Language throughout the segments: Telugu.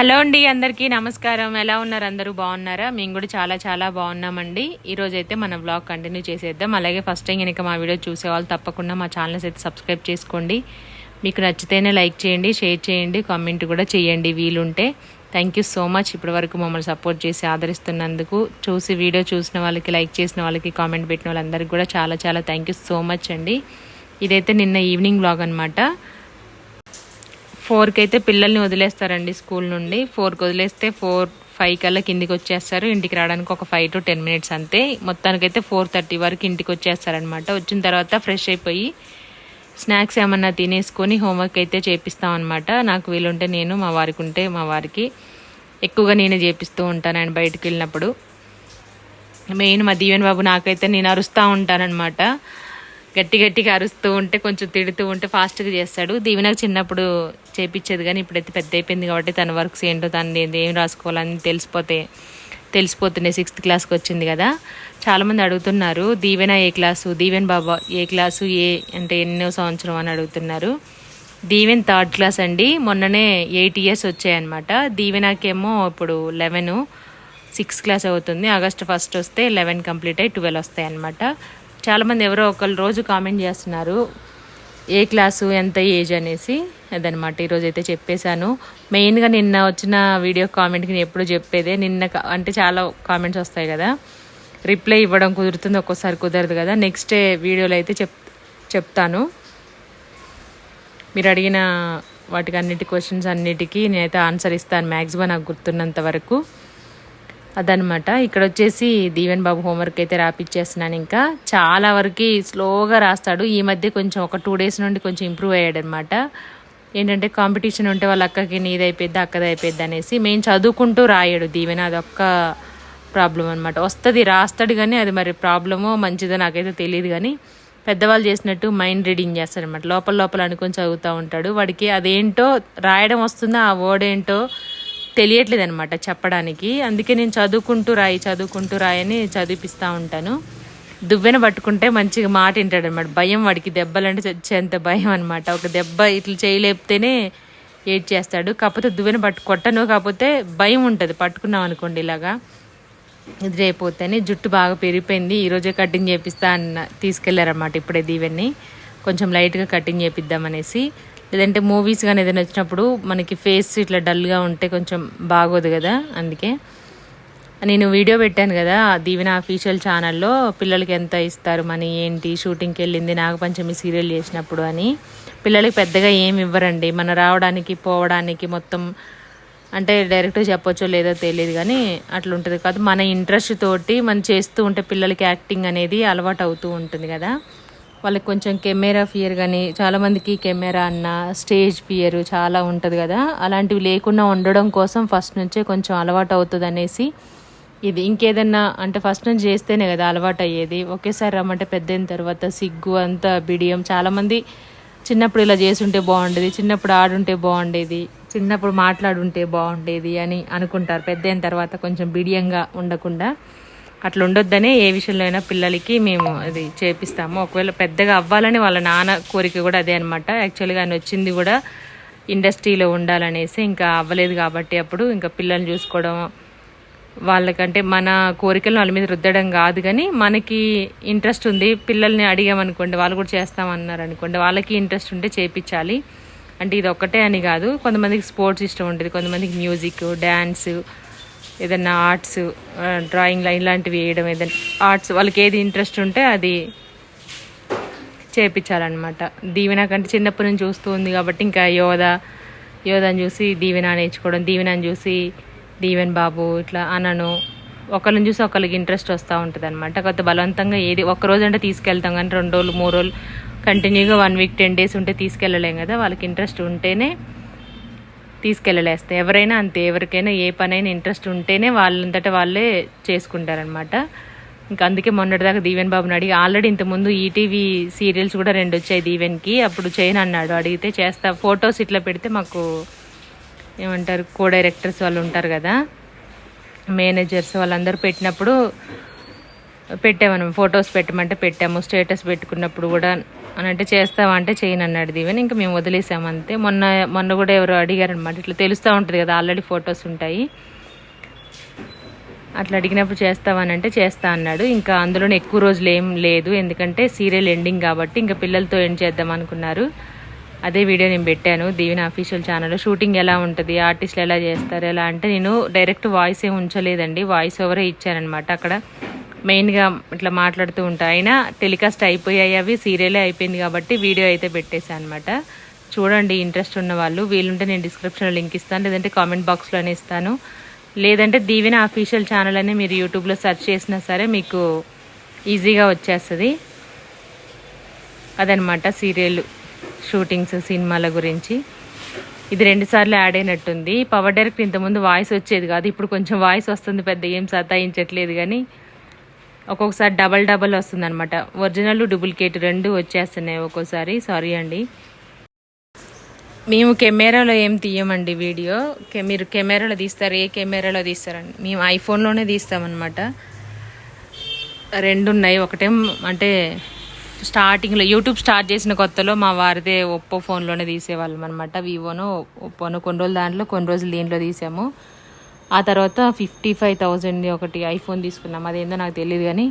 హలో అండి అందరికీ నమస్కారం. ఎలా ఉన్నారు? అందరూ బాగున్నారా? మేము కూడా చాలా చాలా బాగున్నామండి. ఈరోజు అయితే మన బ్లాగ్ కంటిన్యూ చేసేద్దాం. అలాగే ఫస్ట్ టైం కనుక మా వీడియో చూసేవాళ్ళు తప్పకుండా మా ఛానల్స్ అయితే సబ్స్క్రైబ్ చేసుకోండి. మీకు నచ్చితేనే లైక్ చేయండి షేర్ చేయండి కామెంట్ కూడా చేయండి వీలుంటే. థ్యాంక్ యూ సో మచ్ ఇప్పటి వరకు మమ్మల్ని సపోర్ట్ చేసి ఆదరిస్తున్నందుకు చూసి వీడియో చూసిన వాళ్ళకి లైక్ చేసిన వాళ్ళకి కామెంట్ పెట్టిన వాళ్ళందరికీ కూడా చాలా చాలా థ్యాంక్ యూ సో మచ్ అండి. ఇదైతే నిన్న ఈవినింగ్ బ్లాగ్ అనమాట ఫోర్కి అయితే పిల్లల్ని వదిలేస్తారండి స్కూల్ నుండి. ఫోర్కి వదిలేస్తే ఫోర్ ఫైవ్ కల్లా కిందికి వచ్చేస్తారు. ఇంటికి రావడానికి ఒక ఫైవ్ టు టెన్ మినిట్స్ అంతే. మొత్తానికైతే ఫోర్ థర్టీ వరకు ఇంటికి వచ్చేస్తారనమాట వచ్చిన తర్వాత ఫ్రెష్ అయిపోయి స్నాక్స్ ఏమన్నా తినేసుకొని హోంవర్క్ అయితే చేపిస్తాం అనమాట నాకు వీలుంటే నేను మా వారికి ఉంటే మా వారికి. ఎక్కువగా నేనే చేపిస్తూ ఉంటాను ఆయన బయటకు వెళ్ళినప్పుడు. మెయిన్ మా దీవెన్ బాబు నాకైతే నేను అరుస్తూ ఉంటానన్నమాట. గట్టి గట్టిగా అరుస్తూ ఉంటే కొంచెం తిడుతూ ఉంటే ఫాస్ట్గా చేస్తాడు. దీవెనకు చిన్నప్పుడు చేపించేది కానీ ఇప్పుడైతే పెద్ద అయిపోయింది కాబట్టి తన వర్క్స్ ఏంటో తను ఏం రాసుకోవాలని తెలిసిపోతే తెలిసిపోతున్నాయి సిక్స్త్ క్లాస్కి వచ్చింది కదా. చాలామంది అడుగుతున్నారు దీవెన ఏ క్లాసు దీవెన్ బాబా ఏ క్లాసు ఏ అంటే ఎన్నో సంవత్సరం అని అడుగుతున్నారు. దీవెన్ థర్డ్ క్లాస్ అండి. మొన్ననే ఎయిట్ ఇయర్స్ వచ్చాయన్నమాట. దీవెనాకేమో ఇప్పుడు లెవెను సిక్స్త్ క్లాస్ అవుతుంది. ఆగస్ట్ ఫస్ట్ వస్తే లెవెన్ కంప్లీట్ అయ్యి ట్వెల్వ్ వస్తాయి అనమాట చాలామంది ఎవరో ఒకరు రోజు కామెంట్ చేస్తున్నారు. ఏ క్లాసు ఎంత ఏజ్ అనేసి అదనమాట. ఈరోజు అయితే చెప్పేశాను. మెయిన్గా నిన్న వచ్చిన వీడియో కామెంట్కి నేను ఎప్పుడు చెప్పేదే. నిన్న అంటే చాలా కామెంట్స్ వస్తాయి కదా. రిప్లై ఇవ్వడం కుదురుతుంది ఒక్కోసారి కుదరదు కదా. నెక్స్ట్ డే వీడియోలో అయితే చెప్ చెప్తాను. మీరు అడిగిన వాటికి అన్నిటి క్వశ్చన్స్ అన్నిటికీ నేనైతే ఆన్సర్ ఇస్తాను. మ్యాక్సిమం నాకు గుర్తున్నంత వరకు. అదనమాట ఇక్కడ వచ్చేసి దీవెన్ బాబు హోంవర్క్ అయితే రాపిచ్చేస్తున్నాను ఇంకా. చాలా వరకు స్లోగా రాస్తాడు. ఈ మధ్య కొంచెం ఒక టూ డేస్ నుండి కొంచెం ఇంప్రూవ్ అయ్యాడు అనమాట ఏంటంటే కాంపిటీషన్ ఉంటే వాళ్ళ అక్కకి నీది అయిపోద్ది అక్కది అయిపోద్ది అనేసి మేము చదువుకుంటూ రాయడు దీవెన. అదొక్క ప్రాబ్లం అనమాట వస్తుంది రాస్తాడు కానీ అది మరి ప్రాబ్లమో మంచిదో నాకైతే తెలియదు కానీ పెద్దవాళ్ళు చేసినట్టు మైండ్ రీడింగ్ చేస్తాడు అనమాట లోపల లోపల అనుకొని చదువుతూ ఉంటాడు. వాడికి అదేంటో రాయడం వస్తుందో ఆ వర్డ్ ఏంటో తెలియట్లేదు అనమాట చెప్పడానికి. అందుకే నేను చదువుకుంటూ రాయి చదువుకుంటూ రాయని చదివిపిస్తూ ఉంటాను. దువ్వెన పట్టుకుంటే మంచిగా మాట వింటాడు అనమాట భయం వాడికి దెబ్బలంటే చచ్చేంత భయం అనమాట ఒక దెబ్బ ఇట్లా చేయలేపితేనే ఏడ్ చేస్తాడు. కాకపోతే దువ్వెన పట్టు కొట్టను కాకపోతే భయం ఉంటుంది. పట్టుకున్నాం అనుకోండి ఇలాగా. ఎదురైపోతేనే జుట్టు బాగా పెరిగిపోయింది. ఈరోజే కటింగ్ చేపిస్తా అన్న తీసుకెళ్ళారన్నమాట ఇప్పుడే దీవెన్ని. కొంచెం లైట్గా కటింగ్ చేపిద్దామనేసి. లేదంటే మూవీస్ కానీ ఏదైనా వచ్చినప్పుడు మనకి ఫేస్ ఇట్లా డల్గా ఉంటే కొంచెం బాగోదు కదా అందుకే. నేను వీడియో పెట్టాను కదా దీవెన అఫీషియల్ ఛానల్లో పిల్లలకి ఎంత ఇస్తారు మనీ ఏంటి షూటింగ్కి వెళ్ళింది నాగపంచమి సీరియల్ చేసినప్పుడు అని. పిల్లలకి పెద్దగా ఏమి ఇవ్వరండి. మన రావడానికి పోవడానికి మొత్తం అంటే డైరెక్ట్గా చెప్పొచ్చో లేదో తెలియదు కానీ అట్లా ఉంటుంది కాదు మన ఇంట్రెస్ట్ తోటి మనం చేస్తూ ఉంటే పిల్లలకి యాక్టింగ్ అనేది అలవాటు అవుతూ ఉంటుంది కదా. వాళ్ళకి కొంచెం కెమెరా ఫియర్ కానీ చాలామందికి కెమెరా అన్న స్టేజ్ ఫియర్ చాలా ఉంటుంది కదా. అలాంటివి లేకుండా ఉండడం కోసం ఫస్ట్ నుంచే కొంచెం అలవాటు అవుతుంది అనేసి ఇది. ఇంకేదన్నా అంటే ఫస్ట్ నుంచి చేస్తేనే కదా అలవాటు అయ్యేది ఒకేసారి రమ్మంటే పెద్దయిన తర్వాత సిగ్గు అంత బిడియం. చాలామంది చిన్నప్పుడు ఇలా చేసుంటే బాగుండేది చిన్నప్పుడు ఆడుంటే బాగుండేది చిన్నప్పుడు మాట్లాడుంటే బాగుండేది అని అనుకుంటారు. పెద్దయిన తర్వాత కొంచెం బిడియంగా ఉండకుండా. అట్లా ఉండొద్దనే ఏ విషయంలో అయినా పిల్లలకి మేము అది చేపిస్తాము. ఒకవేళ పెద్దగా అవ్వాలని వాళ్ళ నాన్న కోరిక కూడా అదే అనమాట యాక్చువల్గా ఆయన వచ్చింది కూడా ఇండస్ట్రీలో ఉండాలనేసి ఇంకా అవ్వలేదు కాబట్టి అప్పుడు ఇంకా పిల్లల్ని చూసుకోవడం వాళ్ళకంటే మన కోరికలను వాళ్ళ మీద రుద్దడం కాదు కానీ మనకి ఇంట్రెస్ట్ ఉంది. పిల్లల్ని అడిగామనుకోండి వాళ్ళు కూడా చేస్తామన్నారు అనుకోండి వాళ్ళకి ఇంట్రెస్ట్ ఉంటే చేపించాలి అంటే ఇది ఒక్కటే అని కాదు. కొంతమందికి స్పోర్ట్స్ ఇష్టం ఉంటుంది కొంతమందికి మ్యూజిక్ డ్యాన్స్ ఏదైనా ఆర్ట్స్ డ్రాయింగ్ లైన్ లాంటివి వేయడం ఏదైనా ఆర్ట్స్ వాళ్ళకి ఏది ఇంట్రెస్ట్ ఉంటే అది చేపించాలన్నమాట. దీవెన కంటే చిన్నప్పటి నుంచి చూస్తూ ఉంది కాబట్టి ఇంకా యోధ యోధని చూసి దీవెన నేర్చుకోవడం దీవెనని చూసి దీవెన్ బాబు ఇట్లా అనను. ఒకరిని చూసి ఒకరికి ఇంట్రెస్ట్ వస్తూ ఉంటుంది అనమాట కొత్త బలవంతంగా ఏది ఒక రోజు అంటే తీసుకెళ్తాం కానీ రెండు రోజులు మూడు రోజులు కంటిన్యూగా వన్ వీక్ టెన్ డేస్ ఉంటే తీసుకెళ్ళలేం కదా. వాళ్ళకి ఇంట్రెస్ట్ ఉంటేనే తీసుకెళ్ళలేస్తే ఎవరైనా అంతే ఎవరికైనా ఏ పనైనా ఇంట్రెస్ట్ ఉంటేనే వాళ్ళంతటా వాళ్ళే చేసుకుంటారనమాట ఇంకా అందుకే మొన్నటిదాకా దీవెన్ బాబుని అడిగి ఆల్రెడీ ఇంతకుముందు ఈటీవీ సీరియల్స్ కూడా రెండు వచ్చాయి దీవెన్కి. అప్పుడు చేయను అన్నాడు అడిగితే చేస్తా ఫొటోస్ ఇట్లా పెడితే మాకు ఏమంటారు కో డైరెక్టర్స్ వాళ్ళు ఉంటారు కదా మేనేజర్స్ వాళ్ళందరూ పెట్టినప్పుడు పెట్టామని ఫొటోస్ పెట్టమంటే పెట్టాము స్టేటస్ పెట్టుకున్నప్పుడు కూడా అని అంటే చేస్తావా అంటే చేయను అన్నాడు దీవెన్. ఇంకా మేము వదిలేసాము అంతే. మొన్న మొన్న కూడా ఎవరో అడిగారనమాట ఇట్లా తెలుస్తూ ఉంటుంది కదా ఆల్రెడీ ఫొటోస్ ఉంటాయి. అట్లా అడిగినప్పుడు చేస్తావని అంటే చేస్తా అన్నాడు. ఇంకా అందులోనే ఎక్కువ రోజులు ఏం లేదు. ఎందుకంటే సీరియల్ ఎండింగ్ కాబట్టి ఇంకా పిల్లలతో ఏం చేద్దాం అనుకున్నారు. అదే వీడియో నేను పెట్టాను దీవెన అఫీషియల్ ఛానల్లో. షూటింగ్ ఎలా ఉంటుంది ఆర్టిస్టులు ఎలా చేస్తారు ఎలా అంటే నేను డైరెక్ట్ వాయిస్ ఏం ఉంచలేదండి. వాయిస్ ఓవరే ఇచ్చానమాట అక్కడ. మెయిన్గా ఇట్లా మాట్లాడుతూ ఉంటా. అయినా టెలికాస్ట్ అయిపోయాయి అవి సీరియలే అయిపోయింది కాబట్టి వీడియో అయితే పెట్టేశాను అనమాట చూడండి ఇంట్రెస్ట్ ఉన్న వాళ్ళు వీలుంటే నేను డిస్క్రిప్షన్లో లింక్ ఇస్తాను లేదంటే కామెంట్ బాక్స్లోనే ఇస్తాను. లేదంటే దీవెన అఫీషియల్ ఛానల్ అని మీరు యూట్యూబ్లో సెర్చ్ చేసినా సరే మీకు ఈజీగా వచ్చేస్తుంది. అదనమాట సీరియల్ షూటింగ్స్ సినిమాల గురించి. ఇది రెండుసార్లు యాడ్ అయినట్టుంది. పవర్ డైరెక్ట్ ఇంతకుముందు వాయిస్ వచ్చేది కాదు ఇప్పుడు కొంచెం వాయిస్ వస్తుంది పెద్ద ఏం సతాయించట్లేదు కానీ ఒక్కొక్కసారి డబల్ డబల్ వస్తుంది అనమాట ఒరిజినల్ డూప్లికేట్ రెండు వచ్చేస్తున్నాయి ఒక్కోసారి. సారీ అండి. మేము కెమెరాలో ఏం తీయమండి వీడియో? మీరు కెమెరాలో తీస్తారు? ఏ కెమెరాలో తీస్తారండి మేము ఐఫోన్లోనే తీస్తామన్నమాట. రెండు ఉన్నాయి. ఒకటే అంటే స్టార్టింగ్లో యూట్యూబ్ స్టార్ట్ చేసిన కొత్తలో మా వారిదే ఒప్పో ఫోన్లోనే తీసేవాళ్ళం అనమాట వివోను ఒప్పోను కొన్ని రోజులు దాంట్లో కొన్ని రోజులు దీంట్లో తీసాము. ఆ తర్వాత ఫిఫ్టీ ఫైవ్ థౌజండ్ ఒకటి ఐఫోన్ తీసుకున్నాము అదేందో నాకు తెలియదు కానీ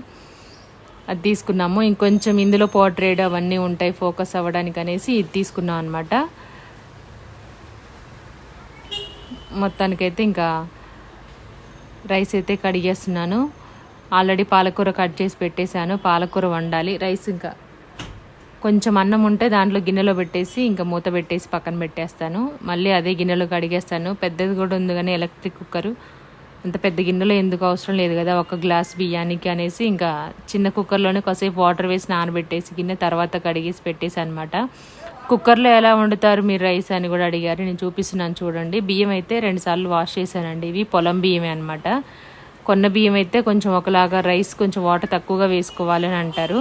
అది తీసుకున్నాము. ఇంకొంచెం ఇందులో పోర్ట్రేట్ అవన్నీ ఉంటాయి ఫోకస్ అవ్వడానికి అనేసి ఇది తీసుకున్నాం అనమాట మొత్తానికైతే ఇంకా రైస్ అయితే కడిగేస్తున్నాను. ఆల్రెడీ పాలకూర కట్ చేసి పెట్టేశాను. పాలకూర వండాలి. రైస్ ఇంకా కొంచెం అన్నం ఉంటే దాంట్లో గిన్నెలో పెట్టేసి ఇంకా మూత పెట్టేసి పక్కన పెట్టేస్తాను. మళ్ళీ అదే గిన్నెలో కడిగేస్తాను. పెద్దది కూడా ఉంది కానీ ఎలక్ట్రిక్ కుక్కరు. అంత పెద్ద గిన్నెలో ఎందుకు అవసరం లేదు కదా ఒక గ్లాస్ బియ్యానికి అనేసి ఇంకా చిన్న కుక్కర్లోనే కాసేపు వాటర్ వేసి నానబెట్టేసి గిన్నె తర్వాత కడిగేసి పెట్టేసి అనమాట కుక్కర్లో ఎలా వండుతారు మీరు రైస్ అని కూడా అడిగారు. నేను చూపిస్తున్నాను చూడండి. బియ్యం అయితే రెండుసార్లు వాష్ చేశానండి. ఇవి పొలం బియ్యమే అనమాట కొన్న బియ్యం అయితే కొంచెం ఒకలాగా రైస్ కొంచెం వాటర్ తక్కువగా వేసుకోవాలని అంటారు.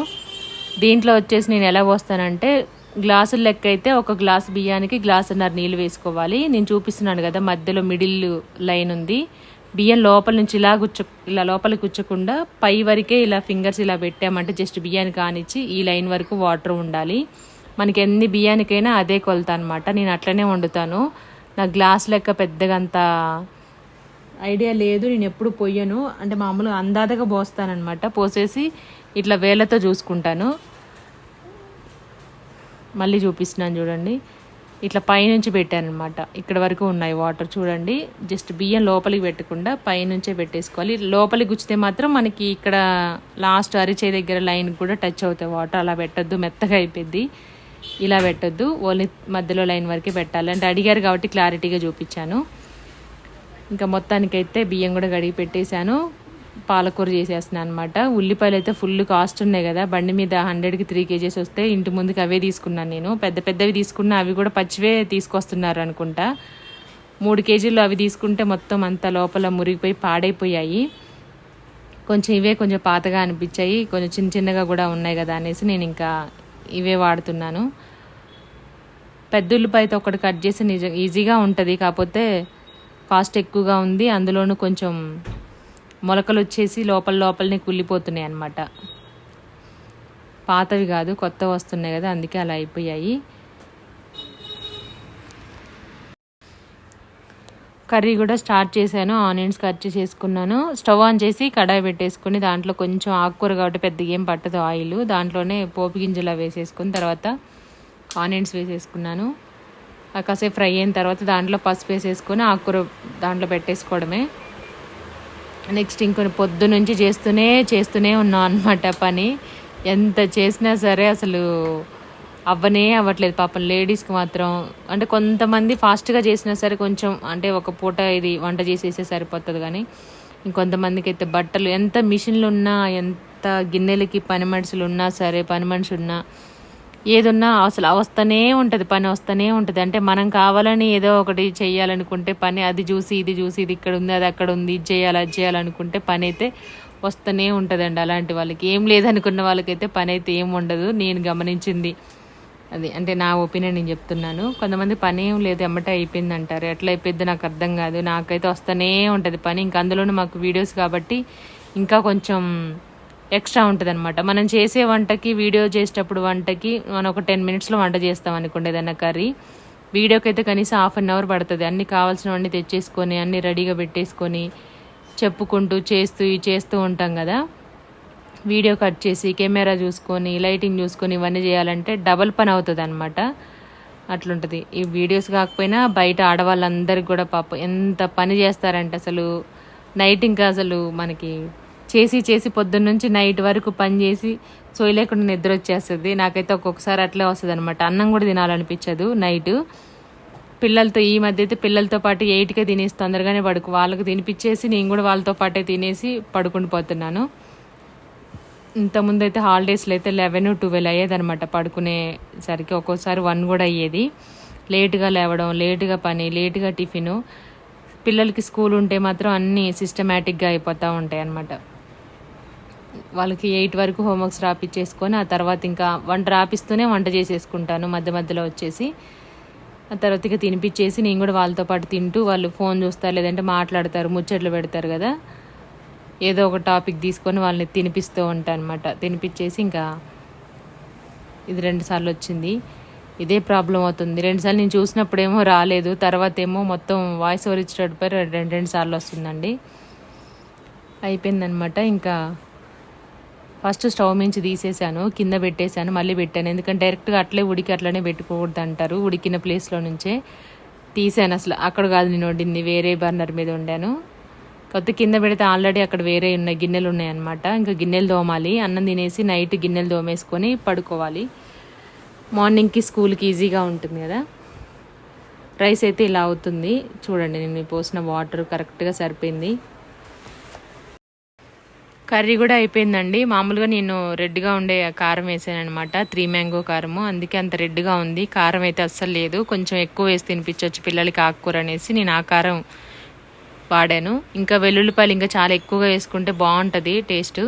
దీంట్లో వచ్చేసి నేను ఎలా పోస్తానంటే గ్లాసుల లెక్క అయితే ఒక గ్లాస్ బియ్యానికి గ్లాసున్నర నీళ్ళు వేసుకోవాలి. నేను చూపిస్తున్నాను కదా మధ్యలో మిడిల్ లైన్ ఉంది. బియ్యం లోపల నుంచి ఇలా గుచ్చ ఇలా లోపల గుచ్చకుండా పై వరకే ఇలా ఫింగర్స్ ఇలా పెట్టామంటే జస్ట్ బియ్యాన్ని కానిచ్చి ఈ లైన్ వరకు వాటర్ ఉండాలి. మనకి ఎన్ని బియ్యానికైనా అదే కొలత అనమాట నేను అట్లనే వండుతాను. నా గ్లాస్ లెక్క పెద్దగా అంత ఐడియా లేదు నేను ఎప్పుడు పొయ్యను. అంటే మామూలుగా అందాదగా పోస్తానమాట పోసేసి ఇట్లా వేళ్ళతో చూసుకుంటాను. మళ్ళీ చూపిస్తున్నాను చూడండి. ఇట్లా పైనుంచి పెట్టానమాట ఇక్కడ వరకు ఉన్నాయి వాటర్ చూడండి. జస్ట్ బియ్యం లోపలికి పెట్టకుండా పైనుంచే పెట్టేసుకోవాలి. లోపలికి గుచ్చితే మాత్రం మనకి ఇక్కడ లాస్ట్ అరిచే దగ్గర లైన్ కూడా టచ్ అవుతాయి. వాటర్ అలా పెట్టద్దు మెత్తగా అయిపోద్ది. ఇలా పెట్టద్దు. ఓన్లీ మధ్యలో లైన్ వరకే పెట్టాలి. అంటే అడిగారు కాబట్టి క్లారిటీగా చూపించాను. ఇంకా మొత్తానికైతే బియ్యం కూడా కడిగి పెట్టేశాను. పాలకూర చేసేస్తున్నాను అనమాట ఉల్లిపాయలు అయితే ఫుల్ కాస్ట్ ఉన్నాయి కదా. బండి మీద హండ్రెడ్కి త్రీ కేజీస్ వస్తే ఇంటి ముందుకు అవే తీసుకున్నాను నేను. పెద్ద పెద్దవి తీసుకున్నా అవి కూడా పచ్చివే తీసుకొస్తున్నారు అనుకుంటా. మూడు కేజీలు అవి తీసుకుంటే మొత్తం అంతా లోపల మురిగిపోయి పాడైపోయాయి. కొంచెం ఇవే కొంచెం పాతగా అనిపించాయి. కొంచెం చిన్న చిన్నగా కూడా ఉన్నాయి కదా అనేసి నేను ఇంకా ఇవే వాడుతున్నాను. పెద్ద ఉల్లిపాయతో ఒకటి కట్ చేసి నిజం ఈజీగా ఉంటుంది. కాకపోతే కాస్ట్ ఎక్కువగా ఉంది. అందులోనూ కొంచెం మొలకలు వచ్చేసి లోపల లోపలనే కుళ్ళిపోతున్నాయి అన్నమాట. పాతవి కాదు కొత్త వస్తున్నాయి కదా అందుకే అలా అయిపోయాయి. కర్రీ కూడా స్టార్ట్ చేశాను ఆనియన్స్ కట్ చేసుకున్నాను స్టవ్ ఆన్ చేసి కడాయి పెట్టేసుకుని దాంట్లో కొంచెం ఆకుకూర కాబట్టి పెద్దగా ఏం పట్టదు ఆయిల్. దాంట్లోనే పోపు గింజలు వేసేసుకుని తర్వాత ఆనియన్స్ వేసేసుకున్నాను. కాసేపు ఫ్రై అయిన తర్వాత దాంట్లో పసుపు వేసేసుకొని ఆకుకూర దాంట్లో పెట్టేసుకోవడమే. నెక్స్ట్ ఇంకొన్ని పొద్దు నుంచి చేస్తూనే చేస్తూనే ఉన్నాం అనమాట పని. ఎంత చేసినా సరే అసలు అవ్వనే అవ్వట్లేదు. పాపం లేడీస్కి మాత్రం అంటే కొంతమంది ఫాస్ట్గా చేసినా సరే కొంచెం అంటే ఒక పూట ఇది వంట చేసేసే సరిపోతుంది కానీ ఇంకొంతమందికి అయితే బట్టలు ఎంత మిషన్లు ఉన్నా ఎంత గిన్నెలకి పని మనుషులు ఉన్నా సరే పని మనిషి ఉన్నా ఏదున్నా అసలు వస్తూనే ఉంటుంది పని వస్తూనే ఉంటుంది. అంటే మనం కావాలని ఏదో ఒకటి చేయాలనుకుంటే పని అది చూసి ఇది చూసి ఇది ఇక్కడ ఉంది అది అక్కడ ఉంది ఇది చేయాలి అది చేయాలనుకుంటే పని అయితే వస్తూనే ఉంటుందండి అలాంటి వాళ్ళకి. ఏం లేదనుకున్న వాళ్ళకైతే పని అయితే ఏం ఉండదు నేను గమనించింది. అది అంటే నా ఒపీనియన్ నేను చెప్తున్నాను. కొంతమంది పని ఏం లేదు ఎమ్మటే అయిపోయింది అంటారు ఎట్లా అయిపోయింది నాకు అర్థం కాదు. నాకైతే వస్తూనే ఉంటుంది పని. ఇంకా అందులోనూ మాకు వీడియోస్ కాబట్టి ఇంకా కొంచెం ఎక్స్ట్రా ఉంటుంది అనమాట మనం చేసే వంటకి వీడియో చేసేటప్పుడు వంటకి మనం ఒక టెన్ మినిట్స్లో వంట చేస్తాం అనుకోండి ఏదైనా కర్రీ. వీడియోకి అయితే కనీసం హాఫ్ అన్ అవర్ పడుతుంది. అన్ని కావాల్సినవన్నీ తెచ్చేసుకొని అన్ని రెడీగా పెట్టేసుకొని చెప్పుకుంటూ చేస్తూ చేస్తూ ఉంటాం కదా. వీడియో కట్ చేసి కెమెరా చూసుకొని లైటింగ్ చూసుకొని ఇవన్నీ చేయాలంటే డబల్ పని అవుతుంది అనమాట అట్లుంటుంది. ఈ వీడియోస్ కాకపోయినా బయట ఆడవాళ్ళందరికీ కూడా పాప ఎంత పని చేస్తారంటే అసలు నైట్ ఇంకా అసలు మనకి చేసి చేసి పొద్దున్న నుంచి నైట్ వరకు పని చేసి లేకుండా నిద్ర వచ్చేస్తుంది. నాకైతే ఒక్కొక్కసారి అట్లే వస్తుంది అనమాట అన్నం కూడా తినాలనిపించదు నైట్. పిల్లలతో ఈ మధ్య అయితే పిల్లలతో పాటు ఎయిట్కే తినేసి తొందరగానే పడుకు. వాళ్ళకి తినిపించేసి నేను కూడా వాళ్ళతో పాటే తినేసి పడుకుని పోతున్నాను. ఇంతకుముందు అయితే హాలిడేస్లో అయితే లెవెన్ ట్వెల్వ్ అయ్యేదనమాట పడుకునేసరికి ఒక్కోసారి వన్ కూడా అయ్యేది. లేటుగా లేవడం లేటుగా పని లేటుగా టిఫిను. పిల్లలకి స్కూల్ ఉంటే మాత్రం అన్నీ సిస్టమేటిక్గా అయిపోతూ ఉంటాయి అన్నమాట వాళ్ళకి ఎయిట్ వరకు హోంవర్క్స్ రాపిచ్చేసుకొని ఆ తర్వాత ఇంకా వంట రాపిస్తూనే వంట చేసేసుకుంటాను మధ్య మధ్యలో వచ్చేసి. ఆ తర్వాత ఇక తినిపించేసి నేను కూడా వాళ్ళతో పాటు తింటూ వాళ్ళు ఫోన్ చూస్తారు లేదంటే మాట్లాడతారు ముచ్చట్లు పెడతారు కదా. ఏదో ఒక టాపిక్ తీసుకొని వాళ్ళని తినిపిస్తూ ఉంటాను అనమాట తినిపించేసి ఇంకా ఇది రెండుసార్లు వచ్చింది. ఇదే ప్రాబ్లం అవుతుంది. రెండుసార్లు నేను చూసినప్పుడేమో రాలేదు. తర్వాత ఏమో మొత్తం వాయిస్ ఓవర్ ఇచ్చేటప్పుడు రెండు రెండు సార్లు వస్తుందండి. అయిపోయిందనమాట ఇంకా ఫస్ట్ స్టవ్ మించి తీసేసాను కింద పెట్టేశాను మళ్ళీ పెట్టాను. ఎందుకంటే డైరెక్ట్గా అట్లే ఉడికి అట్లనే పెట్టుకోకూడదు అంటారు ఉడికిన ప్లేస్లో నుంచే తీసాను అసలు. అక్కడ కాదు నేను వండింది వేరే బర్నర్ మీద వండాను. కొత్త కింద పెడితే ఆల్రెడీ అక్కడ వేరే ఉన్నాయి గిన్నెలు ఉన్నాయి అనమాట ఇంకా గిన్నెలు తోమాలి అన్నం తినేసి నైట్ గిన్నెలు తోమేసుకొని పడుకోవాలి. మార్నింగ్కి స్కూల్కి ఈజీగా ఉంటుంది కదా. రైస్ అయితే ఇలా అవుతుంది. చూడండి నేను పోసిన వాటర్ కరెక్ట్గా సరిపోయింది. కర్రీ కూడా అయిపోయిందండి. మామూలుగా నేను రెడ్గా ఉండే కారం వేసాను అనమాట త్రీ మ్యాంగో కారము. అందుకే అంత రెడ్గా ఉంది. కారం అయితే అస్సలు లేదు. కొంచెం ఎక్కువ వేసి తినిపించవచ్చు పిల్లలకి ఆకుకూర అనేసి. నేను ఆ కారం వాడాను. ఇంకా వెల్లుల్లిపాయలు ఇంకా చాలా ఎక్కువగా వేసుకుంటే బాగుంటుంది టేస్ట్.